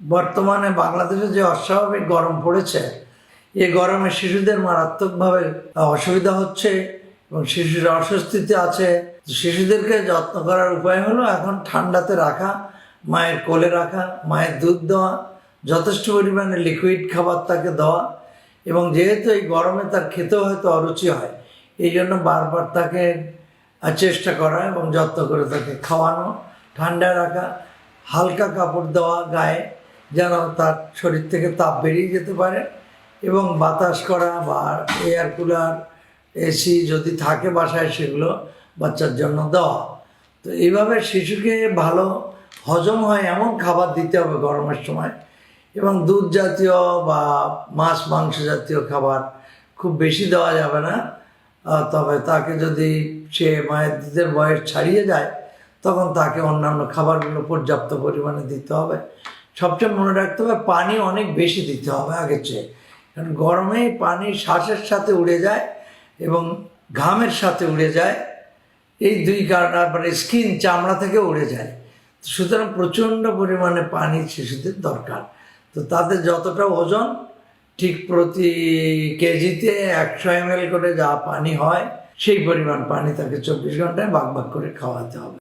বর্তমানে বাংলাদেশে যে অস্বাভাবিক গরম পড়েছে এই গরমে শিশুদের মারাত্মকভাবে অসুবিধা হচ্ছে এবং শিশুরা অস্বস্তিতে আছে। শিশুদেরকে যত্ন করার উপায় হলো এখন ঠান্ডাতে রাখা, মায়ের কোলে রাখা, মায়ের দুধ দেওয়া, যথেষ্ট পরিমাণে লিকুইড খাবার তাকে দেওয়া এবং যেহেতু এই গরমে তার খেতেও হয়তো অরুচি হয়, এই জন্য বারবার তাকে চেষ্টা করা এবং যত্ন করে তাকে খাওয়ানো ঠান্ডা রাখা, হালকা কাপড় দেওয়া গায়ে যেন তার শরীর থেকে তাপ বেরিয়ে যেতে পারে এবং বাতাস করা বা এয়ার কুলার, এসি যদি থাকে বাসায় সেগুলো বাচ্চার জন্য দেওয়া। তো এইভাবে শিশুকে ভালো হজম হয় এমন খাবার দিতে হবে গরমের সময়। এবং দুধ জাতীয় বা মাছ, মাংস জাতীয় খাবার খুব বেশি দেওয়া যাবে না। তবে তাকে যদি সে মায়ের দুধের বয়স ছাড়িয়ে যায়, তখন তাকে অন্যান্য খাবারগুলো পর্যাপ্ত পরিমাণে দিতে হবে। সবচেয়ে মনে রাখতে হবে, পানি অনেক বেশি দিতে হবে আগের চেয়ে। কারণ গরমে পানি শ্বাসের সাথে উড়ে যায় এবং ঘামের সাথে উড়ে যায়। এই দুই কারণ মানে স্কিন চামড়া থেকে উড়ে যায়। সুতরাং প্রচণ্ড পরিমাণে পানি শিশুদের দরকার। তো তাদের যতটা ওজন, ঠিক প্রতি কেজিতে একশো এম করে যা পানি হয়, সেই পরিমাণ পানি তাকে চব্বিশ ঘন্টায় ভাগ ভাগ করে খাওয়াতে হবে।